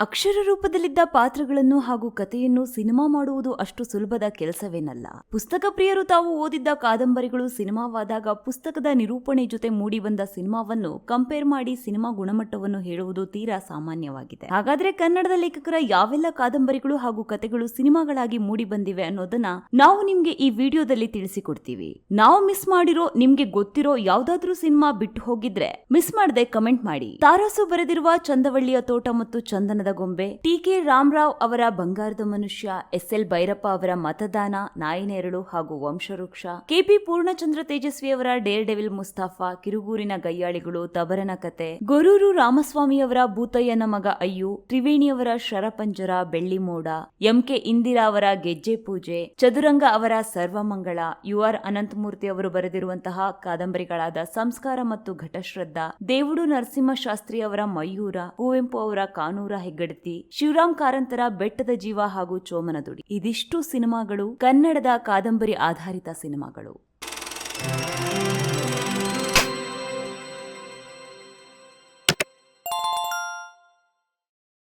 ಅಕ್ಷರ ರೂಪದಲ್ಲಿದ್ದ ಪಾತ್ರಗಳನ್ನು ಹಾಗೂ ಕಥೆಯನ್ನು ಸಿನಿಮಾ ಮಾಡುವುದು ಅಷ್ಟು ಸುಲಭದ ಕೆಲಸವೇನಲ್ಲ. ಪುಸ್ತಕ ಪ್ರಿಯರು ತಾವು ಓದಿದ್ದ ಕಾದಂಬರಿಗಳು ಸಿನಿಮಾವಾದಾಗ ಪುಸ್ತಕದ ನಿರೂಪಣೆ ಜೊತೆ ಮೂಡಿ ಬಂದ ಸಿನಿಮಾವನ್ನು ಕಂಪೇರ್ ಮಾಡಿ ಸಿನಿಮಾ ಗುಣಮಟ್ಟವನ್ನು ಹೇಳುವುದು ತೀರಾ ಸಾಮಾನ್ಯವಾಗಿದೆ. ಹಾಗಾದ್ರೆ ಕನ್ನಡದ ಲೇಖಕರ ಯಾವೆಲ್ಲ ಕಾದಂಬರಿಗಳು ಹಾಗೂ ಕಥೆಗಳು ಸಿನಿಮಾಗಳಾಗಿ ಮೂಡಿ ಬಂದಿವೆ ಅನ್ನೋದನ್ನ ನಾವು ನಿಮ್ಗೆ ಈ ವಿಡಿಯೋದಲ್ಲಿ ತಿಳಿಸಿಕೊಡ್ತೀವಿ. ನಾವು ಮಿಸ್ ಮಾಡಿರೋ, ನಿಮ್ಗೆ ಗೊತ್ತಿರೋ ಯಾವ್ದಾದ್ರೂ ಸಿನಿಮಾ ಬಿಟ್ಟು ಹೋಗಿದ್ರೆ ಮಿಸ್ ಮಾಡದೆ ಕಮೆಂಟ್ ಮಾಡಿ. ತಾರಾಸು ಬರೆದಿರುವ ಚಂದವಳ್ಳಿಯ ತೋಟ ಮತ್ತು ಚಂದನದ ಗೊಂಬೆ. ಟಿ ಕೆ ರಾಮರಾವ್ ಅವರ ಬಂಗಾರದ ಮನುಷ್ಯ ಎಸ್ ಎಲ್ ಭೈರಪ್ಪ ಅವರ ಮತದಾನ, ನಾಯಿನೆರಳು ಹಾಗೂ ವಂಶವೃಕ್ಷ. ಕೆಪಿ ಪೂರ್ಣಚಂದ್ರ ತೇಜಸ್ವಿ ಅವರ ಡೇರ್ ಡೆವಿಲ್ ಮುಸ್ತಾಫಾ, ಕಿರುಗೂರಿನ ಗಯ್ಯಾಳಿಗಳು ತಬರನ ಕತೆ. ಗೊರೂರು ರಾಮಸ್ವಾಮಿಯವರ ಭೂತಯ್ಯನ ಮಗ ಅಯ್ಯು ತ್ರಿವೇಣಿಯವರ ಶರಪಂಜರ, ಬೆಳ್ಳಿ ಮೋಡ. ಎಂಕೆ ಇಂದಿರಾ ಅವರ ಗೆಜ್ಜೆ ಪೂಜೆ. ಚದುರಂಗ ಅವರ ಸರ್ವಮಂಗಳ. ಯು ಆರ್ ಅನಂತಮೂರ್ತಿ ಅವರು ಬರೆದಿರುವಂತಹ ಕಾದಂಬರಿಗಳಾದ ಸಂಸ್ಕಾರ ಮತ್ತು ಘಟಶ್ರದ್ಧಾ. ದೇವುಡು ನರಸಿಂಹಶಾಸ್ತ್ರಿ ಅವರ ಮಯೂರ. ಕುವೆಂಪು ಅವರ ಕಾನೂರ ಹೆಗ್ಗಡತಿ ಶಿವರಾಮ್ ಕಾರಂತರ ಬೆಟ್ಟದ ಜೀವ ಹಾಗೂ ಚೋಮನದುಡಿ ಇದಿಷ್ಟು ಸಿನಿಮಾಗಳು ಕನ್ನಡದ ಕಾದಂಬರಿ ಆಧಾರಿತ ಸಿನಿಮಾಗಳು.